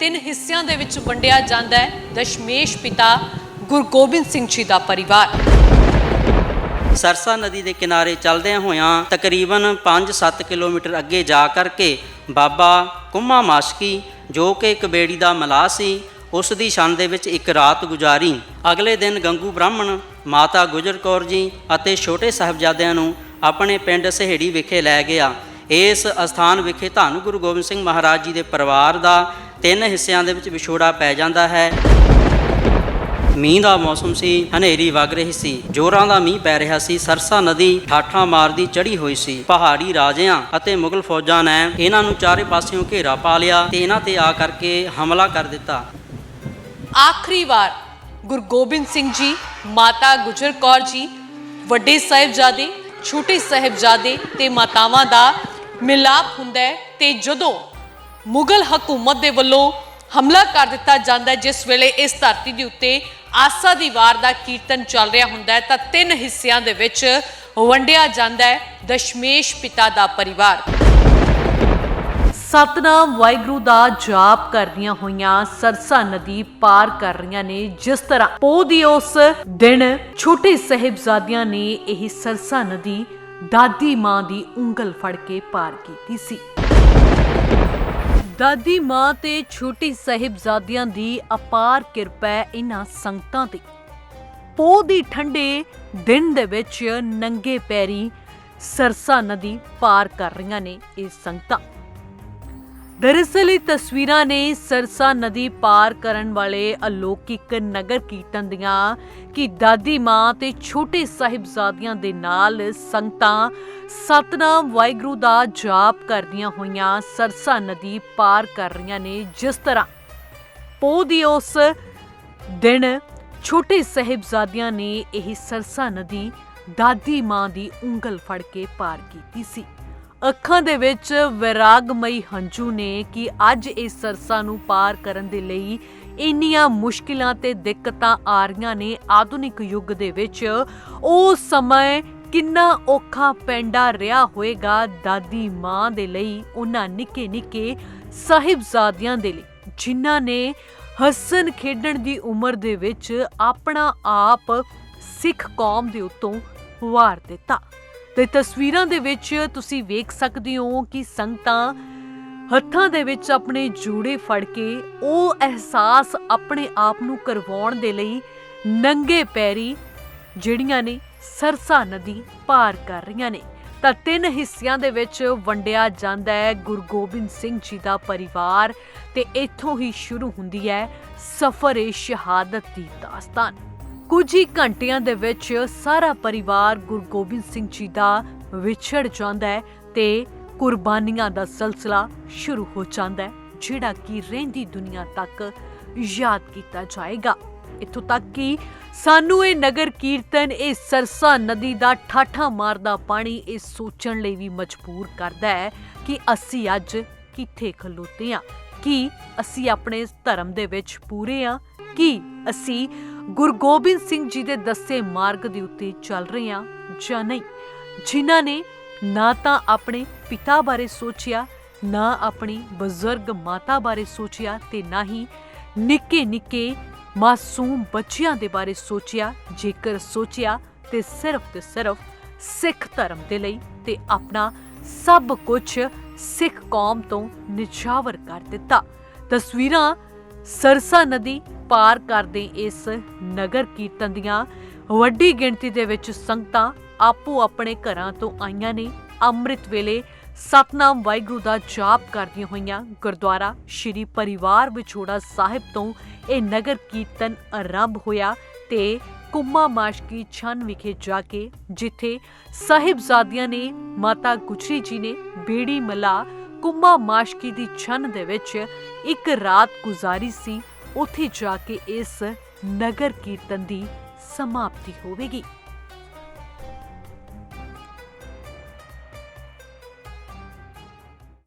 ਤਿੰਨ ਹਿੱਸਿਆਂ ਦੇ ਵਿੱਚ ਵੰਡਿਆ ਜਾਂਦਾ ਹੈ। ਦਸ਼ਮੇਸ਼ ਪਿਤਾ ਗੁਰੂ ਗੋਬਿੰਦ ਸਿੰਘ ਜੀ ਦਾ ਪਰਿਵਾਰ। ਸਰਸਾ ਨਦੀ ਦੇ ਕਿਨਾਰੇ ਚੱਲਦਿਆਂ ਹੋਇਆਂ ਤਕਰੀਬਨ 5-7 ਕਿਲੋਮੀਟਰ ਅੱਗੇ ਜਾ ਕਰਕੇ ਬਾਬਾ ਕੁੰਮਾ ਮਾਸ਼ਕੀ, ਜੋ ਕਿ ਇੱਕ ਬੇੜੀ ਦਾ ਮਲਾਹ ਸੀ, ਉਸ ਦੀ ਛਣ ਦੇ ਵਿੱਚ ਇੱਕ ਰਾਤ ਗੁਜ਼ਾਰੀ। ਅਗਲੇ ਦਿਨ ਗੰਗੂ ਬ੍ਰਾਹਮਣ, ਮਾਤਾ ਗੁਜਰ ਕੌਰ ਜੀ ਅਤੇ ਛੋਟੇ ਸਾਹਿਬਜ਼ਾਦਿਆਂ ਨੂੰ ਆਪਣੇ ਪਿੰਡ ਸਹੇੜੀ ਵਿਖੇ ਲੈ ਗਿਆ। ਇਸ ਅਸਥਾਨ ਵਿਖੇ ਧੰਨ ਗੁਰੂ ਗੋਬਿੰਦ ਸਿੰਘ ਮਹਾਰਾਜ ਜੀ ਦੇ ਪਰਿਵਾਰ ਦਾ ਤਿੰਨ ਹਿੱਸਿਆਂ ਦੇ ਵਿੱਚ ਵਿਛੋੜਾ ਪੈ ਜਾਂਦਾ ਹੈ। ਮੀਂਹ ਦਾ ਮੌਸਮ ਸੀ, ਹਨੇਰੀ ਵਗ ਰਹੀ ਸੀ। ਜੋਰਾਂ ਦਾ ਮੀਂਹ ਪੈ ਰਿਹਾ ਸੀ। ਸਰਸਾ ਨਦੀ ਠਾਠਾਂ ਮਾਰਦੀ ਚੜੀ ਹੋਈ ਸੀ। ਪਹਾੜੀ ਰਾਜਿਆਂ ਅਤੇ ਮੁਗਲ ਫੌਜਾਂ ਨੇ ਇਹਨਾਂ ਨੂੰ ਚਾਰੇ ਪਾਸਿਓਂ ਘੇਰਾ ਪਾ ਲਿਆ ਤੇ ਇਹਨਾਂ ਤੇ ਆ ਕਰਕੇ ਹਮਲਾ ਕਰ ਦਿੱਤਾ। ਆਖਰੀ ਵਾਰ ਗੁਰੂ ਗੋਬਿੰਦ ਸਿੰਘ ਜੀ, ਮਾਤਾ ਗੁਜਰ ਕੌਰ ਜੀ, ਵੱਡੇ ਸਾਹਿਬਜ਼ਾਦੇ, ਛੋਟੇ ਸਾਹਿਬਜ਼ਾਦੇ ਤੇ ਮਾਤਾਵਾਂ ਦਾ ਮਿਲਾਪ ਹੁੰਦਾ ਹੈ ਤੇ ਜਦੋਂ ਮੁਗਲ ਹਕੂਮਤ ਦੇ ਵੱਲੋਂ ਹਮਲਾ ਕਰ ਦਿੱਤਾ ਜਾਂਦਾ ਹੈ, ਜਿਸ ਵੇਲੇ ਇਸ ਧਰਤੀ ਦੇ ਉੱਤੇ ਆਸਾ ਦੀ ਵਾਰ ਦਾ ਕੀਰਤਨ ਚੱਲ ਰਿਹਾ ਹੁੰਦਾ ਹੈ, ਤਾਂ ਤਿੰਨ ਹਿੱਸਿਆਂ ਦੇ ਵਿੱਚ ਵੰਡਿਆ ਜਾਂਦਾ ਹੈ, ਦਸ਼ਮੇਸ਼ ਪਿਤਾ ਦਾ ਪਰਿਵਾਰ। ਸਤਨਾਮ ਵਾਹਿਗੁਰੂ ਦਾ ਜਾਪ ਕਰਦੀਆਂ ਹੋਈਆਂ ਸਰਸਾ ਨਦੀ ਪਾਰ ਕਰ ਰਹੀਆਂ ਨੇ, ਜਿਸ ਤਰ੍ਹਾਂ ਪੋਹ ਦੀ ਉਸ ਦਿਨ ਛੋਟੇ ਸਹਿਬਜ਼ਾਦਿਆਂ ਨੇ ਇਹ ਸਰਸਾ ਨਦੀ ਦਾਦੀ ਮਾਂ ਦੀ ਉਂਗਲ ਫੜ ਕੇ ਪਾਰ ਕੀਤੀ ਸੀ। ਦਾਦੀ ਮਾਂ ਤੇ ਛੋਟੀ ਸਹਿਬਜ਼ਾਦਿਆਂ ਦੀ ਅਪਾਰ ਕਿਰਪਾ ਇਹਨਾਂ ਸੰਗਤਾਂ ਤੇ। ਪੋਹ ਦੀ ਠੰਡੇ ਦਿਨ ਦੇ ਵਿੱਚ ਨੰਗੇ ਪੈਰੀ ਸਰਸਾ ਨਦੀ ਪਾਰ ਕਰ ਰਹੀਆਂ ਨੇ ਇਹ ਸੰਗਤਾਂ। ਦਰਅਸਲ ਇਹ ਤਸਵੀਰਾਂ ਨੇ ਸਰਸਾ ਨਦੀ ਪਾਰ ਕਰਨ ਵਾਲੇ ਅਲੌਕਿਕ ਨਗਰ ਕੀਰਤਨ ਦੀਆਂ ਕਿ ਦਾਦੀ ਮਾਂ ਤੇ ਛੋਟੇ ਸਾਹਿਬਜ਼ਾਦਿਆਂ ਦੇ ਨਾਲ ਸੰਗਤਾਂ ਸਤਨਾਮ ਵਾਹਿਗੁਰੂ ਦਾ ਜਾਪ ਕਰਦੀਆਂ ਹੋਈਆਂ ਸਰਸਾ ਨਦੀ ਪਾਰ ਕਰ ਰਹੀਆਂ ਨੇ ਜਿਸ ਤਰ੍ਹਾਂ ਪੋਹ ਦੀ ਉਸ ਦਿਨ ਛੋਟੇ ਸਾਹਿਬਜ਼ਾਦਿਆਂ ਨੇ ਇਹ ਸਰਸਾ ਨਦੀ ਦਾਦੀ ਮਾਂ ਦੀ ਉਂਗਲ ਫੜ ਕੇ ਪਾਰ ਕੀਤੀ ਸੀ। ਅੱਖਾਂ ਦੇ ਵਿੱਚ ਵਿਰਾਗਮਈ ਹੰਝੂ ਨੇ ਕਿ ਅੱਜ ਇਸ ਸਰਸਾ ਨੂੰ ਪਾਰ ਕਰਨ ਦੇ ਲਈ ਇੰਨੀਆਂ ਮੁਸ਼ਕਿਲਾਂ ਤੇ ਦਿੱਕਤਾਂ ਆ ਰਹੀਆਂ ਨੇ ਆਧੁਨਿਕ ਯੁੱਗ ਦੇ ਵਿੱਚ। ਉਹ ਸਮਾਂ ਕਿੰਨਾ ਔਖਾ ਪੈਂਡਾ ਰਿਹਾ ਹੋਵੇਗਾ ਦਾਦੀ ਮਾਂ ਦੇ ਲਈ, ਉਹਨਾਂ ਨਿੱਕੇ ਨਿੱਕੇ ਸਾਹਿਬਜ਼ਾਦਿਆਂ ਦੇ ਲਈ, ਜਿਨ੍ਹਾਂ ਨੇ ਹੱਸਣ ਖੇਡਣ ਦੀ ਉਮਰ ਦੇ ਵਿੱਚ ਆਪਣਾ ਆਪ ਸਿੱਖ ਕੌਮ ਦੇ ਉੱਤੋਂ ਵਾਰ ਦਿੱਤਾ। ਤੇ ਤਸਵੀਰਾਂ ਦੇ ਵਿੱਚ ਤੁਸੀਂ ਵੇਖ ਸਕਦੇ ਹੋ ਕਿ ਸੰਗਤਾਂ ਹੱਥਾਂ ਦੇ ਵਿੱਚ ਆਪਣੇ ਜੂੜੇ ਫੜ ਕੇ ਉਹ ਅਹਿਸਾਸ ਆਪਣੇ ਆਪ ਨੂੰ ਕਰਵਾਉਣ ਦੇ ਲਈ ਨੰਗੇ ਪੈਰੀ ਜਿਹੜੀਆਂ ਨੇ ਸਰਸਾ ਨਦੀ ਪਾਰ ਕਰ ਰਹੀਆਂ ਨੇ। ਤਾਂ ਤਿੰਨ ਹਿੱਸਿਆਂ ਦੇ ਵਿੱਚ ਵੰਡਿਆ ਜਾਂਦਾ ਹੈ ਗੁਰੂ ਗੋਬਿੰਦ ਸਿੰਘ ਜੀ ਦਾ ਪਰਿਵਾਰ ਤੇ ਇੱਥੋਂ ਹੀ ਸ਼ੁਰੂ ਹੁੰਦੀ ਹੈ ਸਫ਼ਰ-ਏ ਸ਼ਹਾਦਤ ਦੀ ਦਾਸਤਾਨ। ਕੁਝ ਹੀ ਘੰਟਿਆਂ ਦੇ ਵਿੱਚ ਸਾਰਾ ਪਰਿਵਾਰ ਗੁਰੂ ਗੋਬਿੰਦ ਸਿੰਘ ਜੀ ਦਾ ਵਿਛੜ ਜਾਂਦਾ ਹੈ ਤੇ ਕੁਰਬਾਨੀਆਂ ਦਾ ਸਿਲਸਿਲਾ ਸ਼ੁਰੂ ਹੋ ਜਾਂਦਾ ਹੈ, ਜਿਹੜਾ ਕਿ ਰਹਿੰਦੀ ਦੁਨੀਆ ਤੱਕ ਯਾਦ ਕੀਤਾ ਜਾਏਗਾ। ਇਥੋਂ ਤੱਕ ਕਿ ਸਾਨੂੰ ਇਹ ਨਗਰ ਕੀਰਤਨ, ਇਹ ਸਰਸਾ ਨਦੀ ਦਾ ਠਾਠਾ ਮਾਰਦਾ ਪਾਣੀ ਇਹ ਸੋਚਣ ਲਈ ਵੀ ਮਜਬੂਰ ਕਰਦਾ ਹੈ ਕਿ ਅਸੀਂ ਅੱਜ ਕਿੱਥੇ ਖਲੋਤੇ ਹਾਂ, ਕੀ ਅਸੀਂ ਆਪਣੇ ਧਰਮ ਦੇ ਵਿੱਚ ਪੂਰੇ ਹਾਂ, ਕੀ ਅਸੀਂ ਗੁਰੂ ਗੋਬਿੰਦ ਸਿੰਘ ਜੀ ਦੇ ਦੱਸੇ ਮਾਰਗ ਦੇ ਉੱਤੇ ਚੱਲ ਰਹੇ ਹਾਂ ਜਾਂ ਨਹੀਂ, ਜਿਨ੍ਹਾਂ ਨੇ ਨਾ ਤਾਂ ਆਪਣੇ ਪਿਤਾ ਬਾਰੇ ਸੋਚਿਆ, ਨਾ ਆਪਣੀ ਬਜ਼ੁਰਗ ਮਾਤਾ ਬਾਰੇ ਸੋਚਿਆ ਤੇ ਨਾ ਹੀ ਨਿੱਕੇ ਨਿੱਕੇ ਮਾਸੂਮ ਬੱਚਿਆਂ ਦੇ ਬਾਰੇ ਸੋਚਿਆ, ਜੇਕਰ ਸੋਚਿਆ ਤੇ ਸਿਰਫ ਤੇ ਸਿਰਫ ਸਿੱਖ ਧਰਮ ਦੇ ਲਈ ਤੇ ਆਪਣਾ ਸਭ ਕੁਝ ਸਿੱਖ ਕੌਮ ਤੋਂ ਨਿਛਾਵਰ ਕਰ ਦਿੱਤਾ। ਤਸਵੀਰਾਂ ਸਰਸਾ ਨਦੀ ਪਾਰ ਕਰਦੇ ਇਸ ਨਗਰ ਕੀਰਤਨ ਦੀਆਂ ਵੱਡੀ ਗਿਣਤੀ ਦੇ ਵਿੱਚ ਸੰਗਤਾਂ ਆਪੋ ਆਪਣੇ ਘਰਾਂ ਤੋਂ ਆਈਆਂ ਨੇ। ਅੰਮ੍ਰਿਤ ਵੇਲੇ ਸਤਨਾਮ ਵਾਹਿਗੁਰੂ ਦਾ ਜਾਪ ਕਰਦੀਆਂ ਹੋਈਆਂ ਗੁਰਦੁਆਰਾ ਸ਼੍ਰੀ ਪਰਿਵਾਰ ਵਿਛੋੜਾ ਸਾਹਿਬ ਤੋਂ ਇਹ ਨਗਰ ਕੀਰਤਨ ਆਰੰਭ ਹੋਇਆ ਤੇ ਕੁੰਮਾ ਮਾਸ਼ਕੀ ਛਨ ਵਿਖੇ ਜਾ ਕੇ ਜਿੱਥੇ ਸਾਹਿਬਜ਼ਾਦਿਆਂ ਨੇ ਮਾਤਾ ਗੁਜਰੀ ਜੀ ਨੇ ਬੇੜੀ ਮਲਾ ਕੁੰਮਾ ਮਾਸ਼ਕੀ ਦੀ ਛੰਨ ਦੇ ਵਿੱਚ ਇੱਕ ਰਾਤ ਗੁਜ਼ਾਰੀ ਸੀ, ਉੱਥੇ ਜਾ ਕੇ ਇਸ ਨਗਰ ਕੀਰਤਨ ਦੀ ਸਮਾਪਤੀ ਹੋਵੇਗੀ।